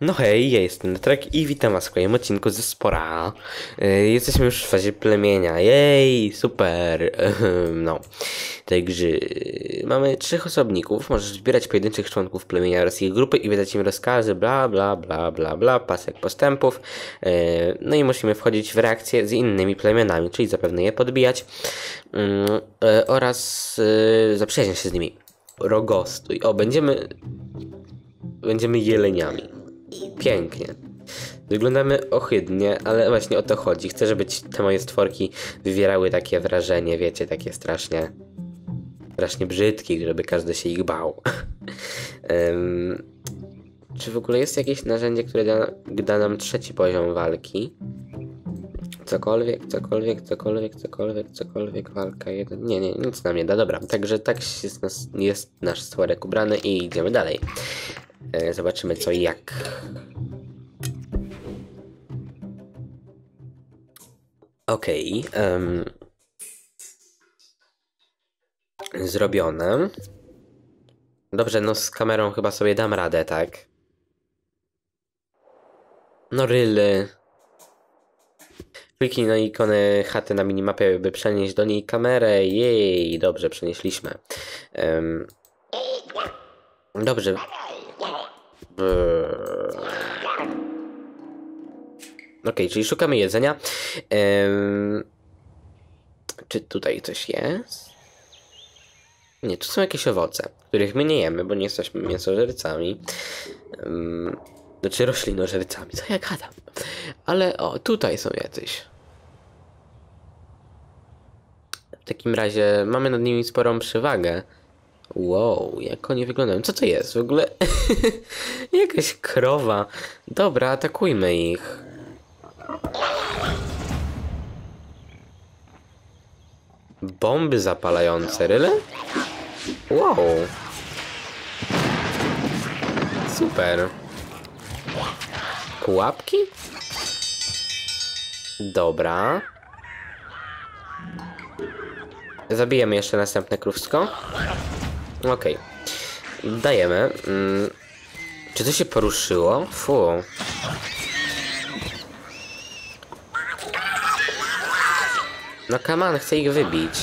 No hej, ja jestem Trek i witam was w kolejnym odcinku ze Spora. Yy, Jesteśmy już w fazie plemienia, jej, super. No, także mamy trzech osobników, możesz wybierać pojedynczych członków plemienia oraz ich grupy i wydać im rozkazy, bla bla bla bla bla, pasek postępów. Yy, No i musimy wchodzić w reakcję z innymi plemionami, czyli zapewne je podbijać yy, oraz zaprzyjaźniać się z nimi. Rogostuj. O, będziemy będziemy jeleniami. Pięknie. Wyglądamy ohydnie, ale właśnie o to chodzi. Chcę, żeby te moje stworki wywierały takie wrażenie, wiecie, takie strasznie strasznie brzydkie, żeby każdy się ich bał. Em, czy w ogóle jest jakieś narzędzie, które da, da nam trzeci poziom walki? Cokolwiek, cokolwiek, cokolwiek, cokolwiek, cokolwiek, walka jeden. Nie, nie, nic nam nie da. Dobra, także tak jest, nas, jest nasz stworek ubrany i idziemy dalej. E, zobaczymy co i jak. Okej. em, zrobione. Dobrze, no z kamerą chyba sobie dam radę, tak? No ryly. Kliknij na ikonę chaty na minimapie, by przenieść do niej kamerę. Jej, dobrze, przenieśliśmy. Em, dobrze. Brrr. Okej, czyli szukamy jedzenia. Em, czy tutaj coś jest? Nie, tu są jakieś owoce, których my nie jemy, bo nie jesteśmy mięsożercami. Um, znaczy roślinożercami, co ja gadam. Ale o, tutaj są jacyś. W takim razie mamy nad nimi sporą przewagę. Wow, jak oni wyglądają. Co to jest w ogóle? Jakaś krowa. Dobra, atakujmy ich. Bomby zapalające, ryle? Wow. Super. Pułapki? Dobra. Zabijemy jeszcze następne krówsko. Okej. Dajemy. Mm. Czy to się poruszyło? Fu. No kaman, chcę ich wybić.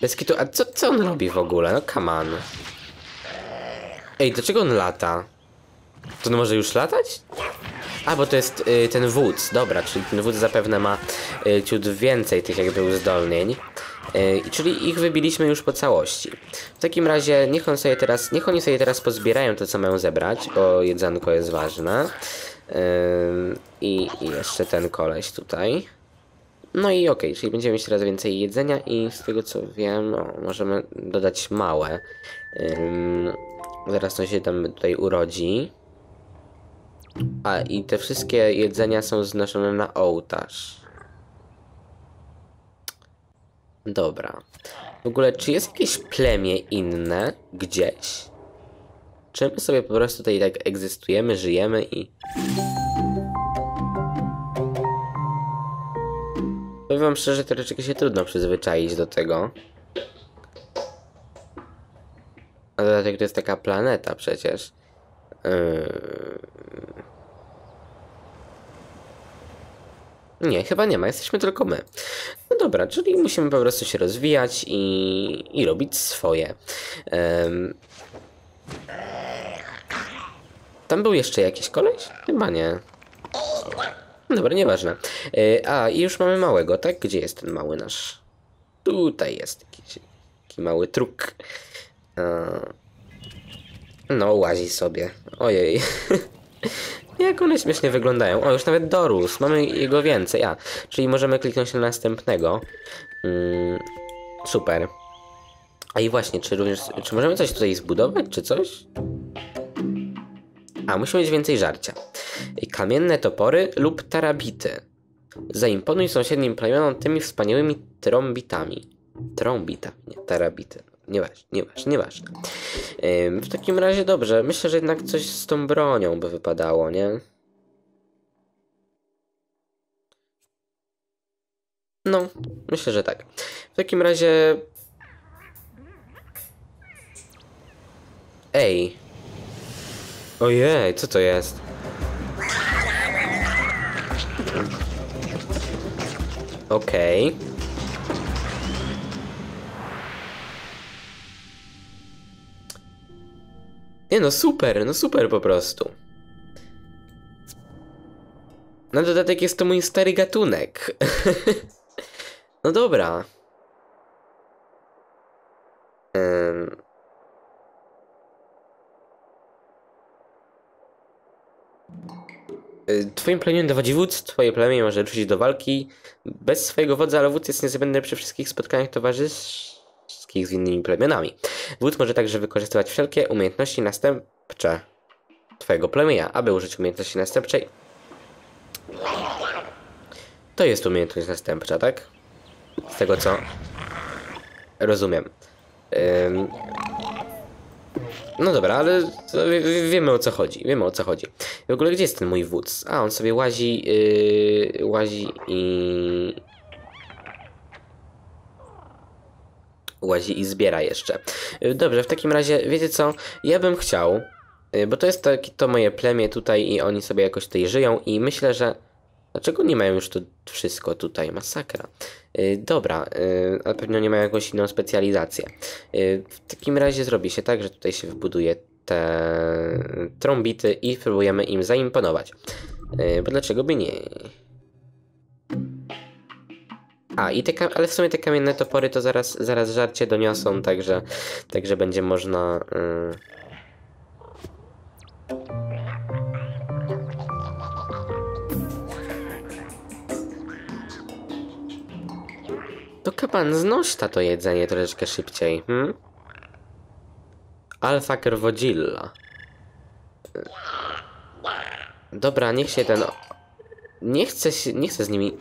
Bez kitu, a co, co on robi w ogóle? No kaman. Ej, dlaczego on lata? To on może już latać? A, bo to jest y, ten wódz, dobra, czyli ten wódz zapewne ma y, ciut więcej tych jakby uzdolnień. Y, czyli ich wybiliśmy już po całości. W takim razie niech on sobie teraz, niech oni sobie teraz pozbierają to, co mają zebrać, bo jedzonko jest ważne. Ym, I, jeszcze ten koleś tutaj. No i okej, czyli będziemy mieć teraz więcej jedzenia i z tego co wiem, możemy dodać małe. Ym, zaraz to się tam tutaj urodzi. A i te wszystkie jedzenia są znoszone na ołtarz. Dobra. W ogóle, czy jest jakieś plemię inne gdzieś? Czy my sobie po prostu tutaj tak egzystujemy, żyjemy i... Powiem wam szczerze, troszeczkę się trudno przyzwyczaić do tego. A dodatek to jest taka planeta przecież. Yy... Nie, chyba nie ma, jesteśmy tylko my. No dobra, czyli musimy po prostu się rozwijać i, i robić swoje. Em, Tam był jeszcze jakiś koleś? Chyba nie. Dobra, nieważne. Yy, a, i już mamy małego, tak? Gdzie jest ten mały nasz? Tutaj jest jakiś mały truk. Eee, No, łazi sobie. Ojej. Jak one śmiesznie wyglądają. O, już nawet dorósł. Mamy jego więcej. A, czyli możemy kliknąć na następnego. Mm, super. A i właśnie, czy również. Czy możemy coś tutaj zbudować, czy coś? A, musimy mieć więcej żarcia. Kamienne topory lub tarabity. Zaimponuj sąsiednim plemionom tymi wspaniałymi trąbitami. Trąbitami, nie tarabity. Nieważne, nieważne, nieważne. W takim razie dobrze. Myślę, że jednak coś z tą bronią by wypadało, nie? No, myślę, że tak. W takim razie. Ej. Ojej, co to jest? Okej. Nie no, super, no super po prostu. Na dodatek jest to mój stary gatunek. no dobra. Y, Twoim plemieniem dowodzi wódz, twoje plemię może ruszyć do walki bez swojego wodza, ale wódz jest niezbędny przy wszystkich spotkaniach towarzyskich z innymi plemionami. Wódz może także wykorzystywać wszelkie umiejętności następcze twojego plemienia, aby użyć umiejętności następczej. To jest umiejętność następcza, tak? Z tego co rozumiem. Ym, no dobra, ale wiemy o co chodzi. Wiemy o co chodzi. W ogóle gdzie jest ten mój wódz? A, on sobie łazi, yy, łazi i... Łazi i zbiera jeszcze. Yy, Dobrze, w takim razie, wiecie co? Ja bym chciał, yy, bo to jest taki, to moje plemię tutaj i oni sobie jakoś tutaj żyją i myślę, że... Dlaczego nie mają już to wszystko tutaj? Masakra. Yy, dobra, yy, ale pewnie nie mają jakąś inną specjalizację. W takim razie zrobi się tak, że tutaj się wybuduje te trąbity i próbujemy im zaimponować. Bo dlaczego by nie? A, i te, ale w sumie te kamienne topory to zaraz, zaraz żarcie doniosą, także, także będzie można... Yy... To kapan, znoś ta to jedzenie troszeczkę szybciej, hmm? Alfa Kerwodzilla. Dobra, niech się ten... Nie chcę się... Nie chcę z nimi...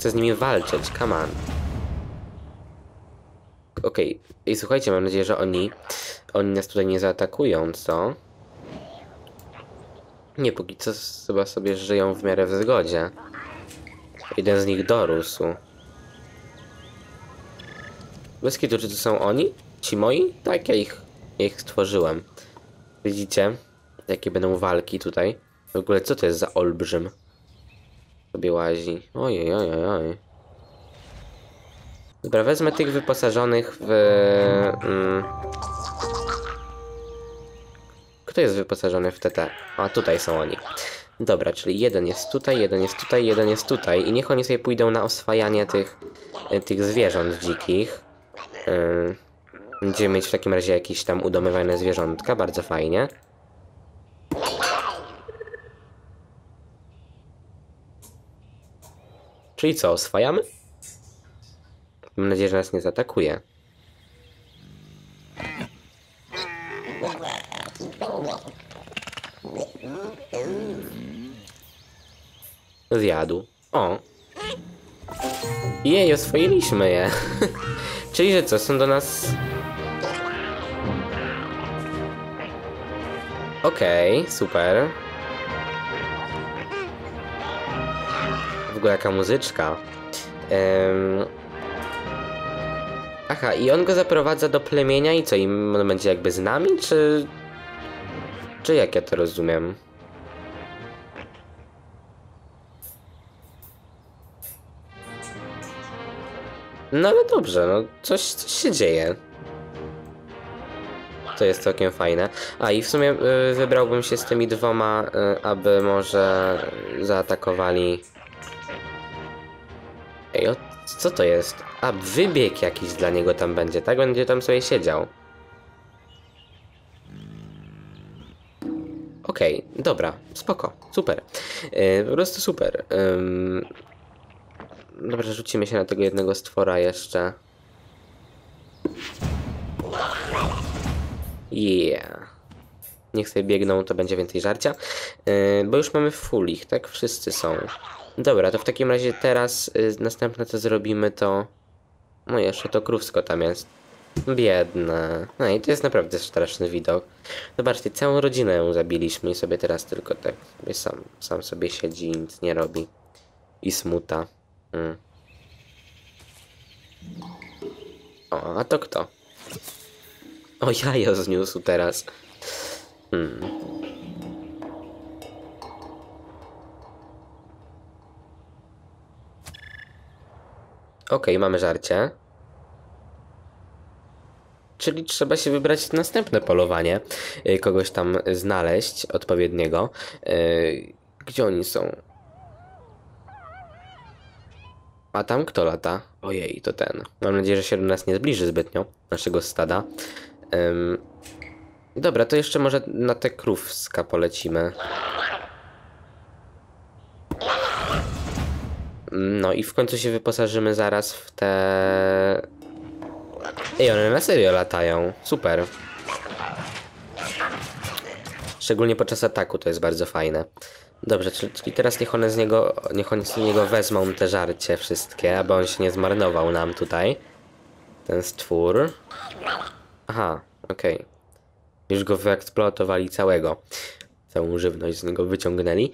Chcę z nimi walczyć, come on. Okej, i słuchajcie, mam nadzieję, że oni... Oni nas tutaj nie zaatakują, co? Nie, póki co chyba sobie żyją w miarę w zgodzie. Jeden z nich dorósł. Bez kitu, czy to są oni? Ci moi? Tak, ja ich, ja ich stworzyłem. Widzicie? Jakie będą walki tutaj. W ogóle co to jest za olbrzym? Sobie łazi. Ojej, ojej, ojej. Dobra, wezmę tych wyposażonych w... Mm, kto jest wyposażony w TT? A, tutaj są oni. Dobra, czyli jeden jest tutaj, jeden jest tutaj, jeden jest tutaj. I niech oni sobie pójdą na oswajanie tych, e, tych zwierząt dzikich. Yy, Będziemy mieć w takim razie jakieś tam udomowane zwierzątka, bardzo fajnie. Czyli co, oswajamy? Mam nadzieję, że nas nie zaatakuje. Zjadł. O. Jej, oswoiliśmy je. Czyli, że co, są do nas... Okej, super. Ogóle jaka muzyczka. Em, Aha, i on go zaprowadza do plemienia i co, i on będzie jakby z nami, czy... Czy jak ja to rozumiem? No ale dobrze, no coś, coś się dzieje. To jest całkiem fajne. A i w sumie y, wybrałbym się z tymi dwoma, y, aby może zaatakowali. Ej, o, co to jest? A, wybieg jakiś dla niego tam będzie, tak? Będzie tam sobie siedział. Okej, dobra, spoko, super. Yy, po prostu super. Ym, Dobra, rzucimy się na tego jednego stwora jeszcze. Yeah. Niech sobie biegną, to będzie więcej żarcia. Yy, bo już mamy full ich, tak? Wszyscy są. Dobra, to w takim razie teraz yy, następne co zrobimy to... No jeszcze to krówsko tam jest. Biedne. No i to jest naprawdę straszny widok. Zobaczcie, całą rodzinę ją zabiliśmy i sobie teraz tylko tak sobie sam, sam sobie siedzi i nic nie robi. I smuta. Mm. O, a to kto? O, jajo zniósł teraz. Hmm. Okej, mamy żarcie. Czyli trzeba się wybrać na następne polowanie. Y, Kogoś tam znaleźć odpowiedniego. Y, Gdzie oni są? A tam kto lata? Ojej, to ten. Mam nadzieję, że się do nas nie zbliży zbytnio, naszego stada. Dobra, to jeszcze może na te krówska polecimy. No i w końcu się wyposażymy zaraz w te... Ej, one na serio latają. Super. Szczególnie podczas ataku to jest bardzo fajne. Dobrze, czyli, teraz niech one z niego, niech one z niego wezmą te żarcie wszystkie, aby on się nie zmarnował nam tutaj. Ten stwór. Aha, okej. Już go wyeksploatowali całego. Całą żywność z niego wyciągnęli.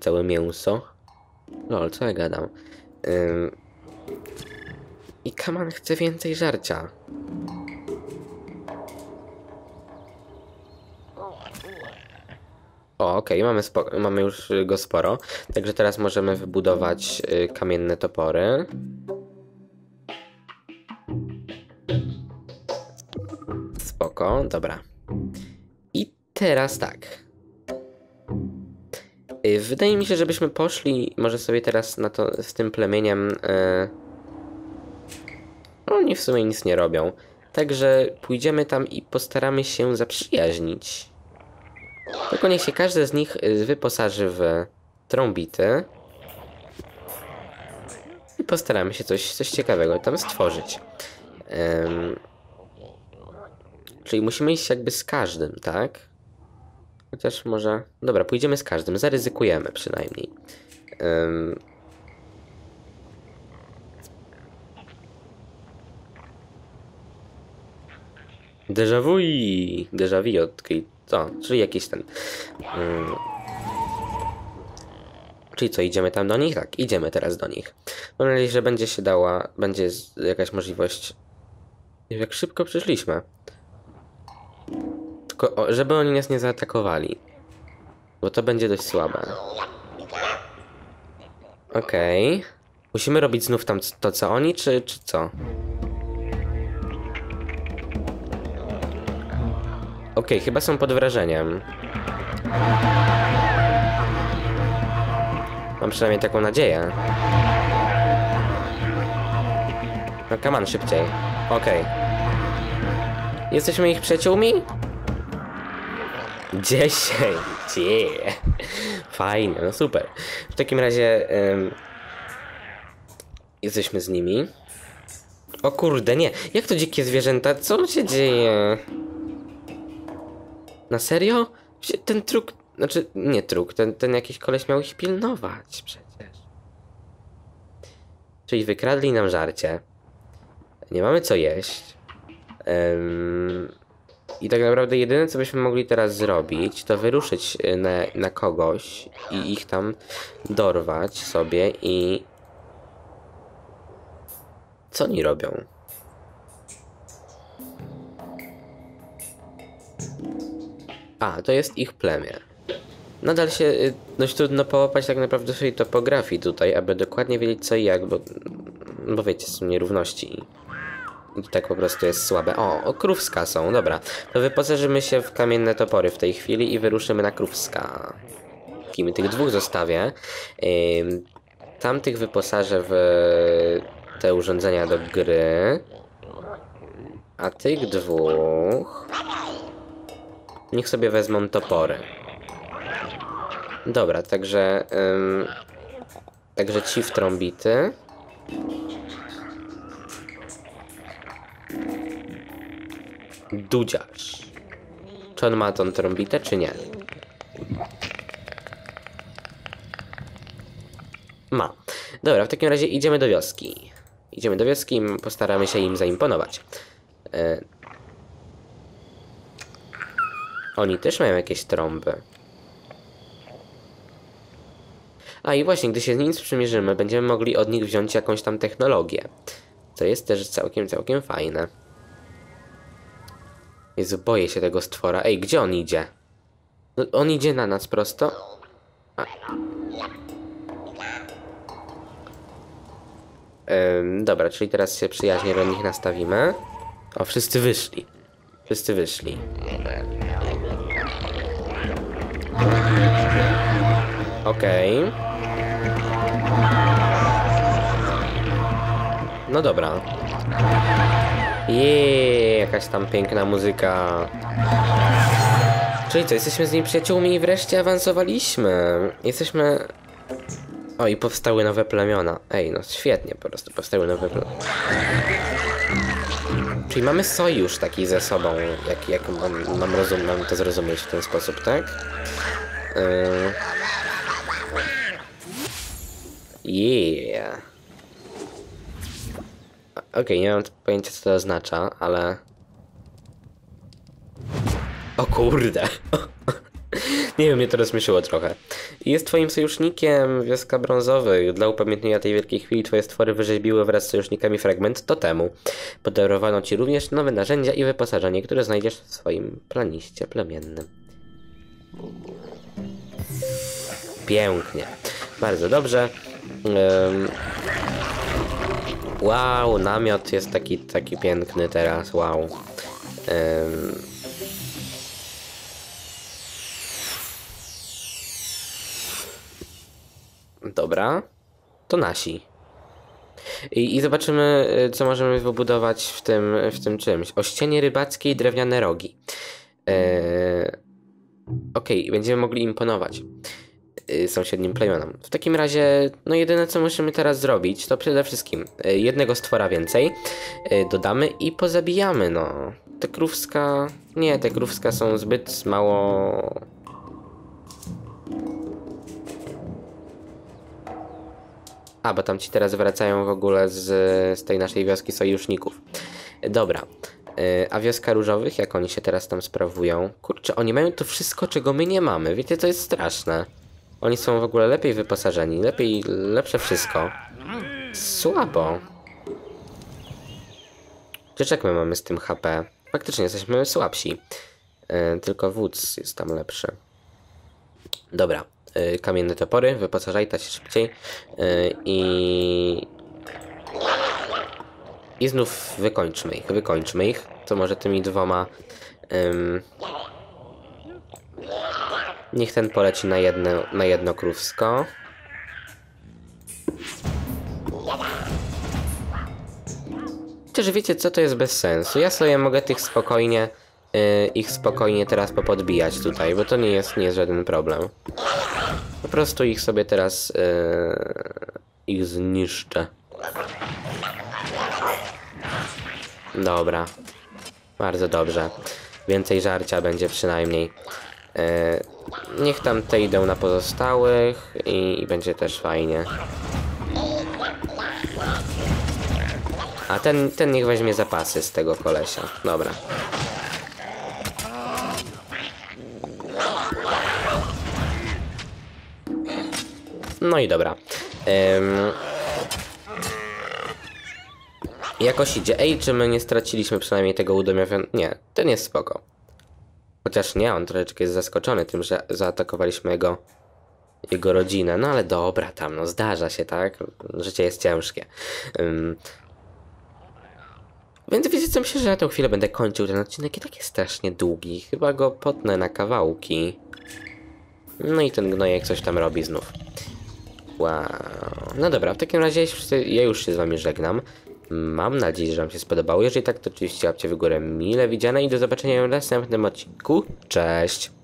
Całe mięso. Lol, co ja gadam? Yy... I Kaman chce więcej żarcia. O, okej, mamy, spo- mamy już go sporo. Także teraz możemy wybudować y, kamienne topory. Spoko, dobra. I teraz tak. Y, Wydaje mi się, żebyśmy poszli może sobie teraz na to z tym plemieniem. Y... Oni w sumie nic nie robią. Także pójdziemy tam i postaramy się zaprzyjaźnić. Tylko niech się każdy z nich y, wyposaży w trąbity. I postaramy się coś, coś ciekawego tam stworzyć. Czyli musimy iść jakby z każdym, tak? Chociaż może... Dobra, pójdziemy z każdym. Zaryzykujemy przynajmniej. Em, Déjà vu i déjà vu odkryj. Co? Czyli jakiś ten. Mm. Czyli co, idziemy tam do nich? Tak, idziemy teraz do nich. Mam nadzieję, że będzie się dała, będzie jakaś możliwość. Jak szybko przyszliśmy. Tylko, żeby oni nas nie zaatakowali. Bo to będzie dość słabe. Okej. Musimy robić znów tam to, co oni, czy, czy co? Okej, chyba są pod wrażeniem. Mam przynajmniej taką nadzieję. No come on, szybciej. Okej. Jesteśmy ich przyjaciółmi? Dziesięć. Yeah. Fajnie, no super. W takim razie... jesteśmy z nimi. O kurde, nie. Jak to dzikie zwierzęta? Co się dzieje? Na serio? Ten truk, znaczy nie truk, ten, ten jakiś koleś miał ich pilnować przecież. Czyli wykradli nam żarcie. Nie mamy co jeść. Em, I tak naprawdę jedyne co byśmy mogli teraz zrobić, to wyruszyć y, na, na kogoś i ich tam dorwać sobie i... Co oni robią? A, to jest ich plemię. Nadal się y, dość trudno połapać tak naprawdę w tej topografii tutaj, aby dokładnie wiedzieć co i jak, bo, bo wiecie, są nierówności. Tak po prostu jest słabe. O, krówska są, dobra. To wyposażymy się w kamienne topory w tej chwili i wyruszymy na krówska. Kim tych dwóch zostawię. Tamtych wyposażę w te urządzenia do gry. A tych dwóch... Niech sobie wezmą topory. Dobra, także. Ym, także ci w Dudziarz. Czy on ma tą trąbitę, czy nie? Ma. Dobra, w takim razie idziemy do wioski. Idziemy do wioski i postaramy się im zaimponować. E, Oni też mają jakieś trąby. A i właśnie, gdy się z nimi sprzymierzymy, będziemy mogli od nich wziąć jakąś tam technologię. Co jest też całkiem, całkiem fajne. Jezu, boję się tego stwora. Ej, gdzie on idzie? No, on idzie na nas prosto. A. Ym, dobra, czyli teraz się przyjaźnie do nich nastawimy. O, wszyscy wyszli. Wszyscy wyszli. Okej. No dobra. Jeee, jakaś tam piękna muzyka. Czyli co, jesteśmy z nimi przyjaciółmi i wreszcie awansowaliśmy. Jesteśmy... O, i powstały nowe plemiona. Ej, no świetnie, po prostu powstały nowe plemiona. Czyli mamy sojusz taki ze sobą, jak, jak mam, mam, rozum, mam to zrozumieć w ten sposób, tak? Yy... Yeah. Okej, nie mam pojęcia co to oznacza, ale... O kurde. nie wiem, mnie to rozmyśliło trochę. Jest twoim sojusznikiem wioska brązowych. Dla upamiętnienia tej wielkiej chwili twoje stwory wyrzeźbiły wraz z sojusznikami fragment totemu. Podarowano ci również nowe narzędzia i wyposażenie, które znajdziesz w swoim planiście plemiennym. Pięknie. Bardzo dobrze. Ym... Wow, namiot jest taki, taki piękny teraz, wow. Ym... Dobra, to nasi. I, I zobaczymy, y, co możemy wybudować w tym, w tym czymś. Ościenie rybackie i drewniane rogi. Eee, Okej, okay, będziemy mogli imponować sąsiednim plemionom. W takim razie, no jedyne co musimy teraz zrobić, to przede wszystkim y, jednego stwora więcej y, dodamy i pozabijamy, no. Te krówska... Nie, te krówska są zbyt mało... A, bo tam ci teraz wracają w ogóle z, z tej naszej wioski sojuszników. Dobra. A wioska różowych, jak oni się teraz tam sprawują? Kurczę, oni mają to wszystko, czego my nie mamy. Wiecie, to jest straszne. Oni są w ogóle lepiej wyposażeni, lepiej, lepsze wszystko. Słabo. Przecież my mamy z tym HP? Faktycznie jesteśmy słabsi. Yy, tylko wódz jest tam lepszy. Dobra. Yy, kamienne topory, wyposażaj się szybciej. Yy, I... I znów wykończmy ich, wykończmy ich. To może tymi dwoma... Niech ten poleci na jedno, na jedno krówsko. Chociaż wiecie co, to jest bez sensu. Ja sobie mogę tych spokojnie, yy, ich spokojnie teraz popodbijać tutaj, bo to nie jest, nie jest żaden problem. Po prostu ich sobie teraz, yy, ich zniszczę. Dobra. Bardzo dobrze. Więcej żarcia będzie przynajmniej. Yy, niech tam te idą na pozostałych i, i będzie też fajnie. A ten, ten niech weźmie zapasy z tego kolesia. Dobra. No i dobra. Ym... Jakoś idzie. Ej, czy my nie straciliśmy przynajmniej tego udomiowionego? Nie, ten jest spoko. Chociaż nie, on troszeczkę jest zaskoczony tym, że zaatakowaliśmy jego, jego rodzinę. No ale dobra tam, no zdarza się, tak? Życie jest ciężkie. Ym... Więc wiecie co, myślę, że na tę chwilę będę kończył ten odcinek i tak jest strasznie długi. Chyba go potnę na kawałki. No i ten gnojek coś tam robi znów. Wow. No dobra, w takim razie ja już się z wami żegnam. Mam nadzieję, że wam się spodobało. Jeżeli tak, to oczywiście łapcie w górę mile widziane i do zobaczenia w następnym odcinku. Cześć!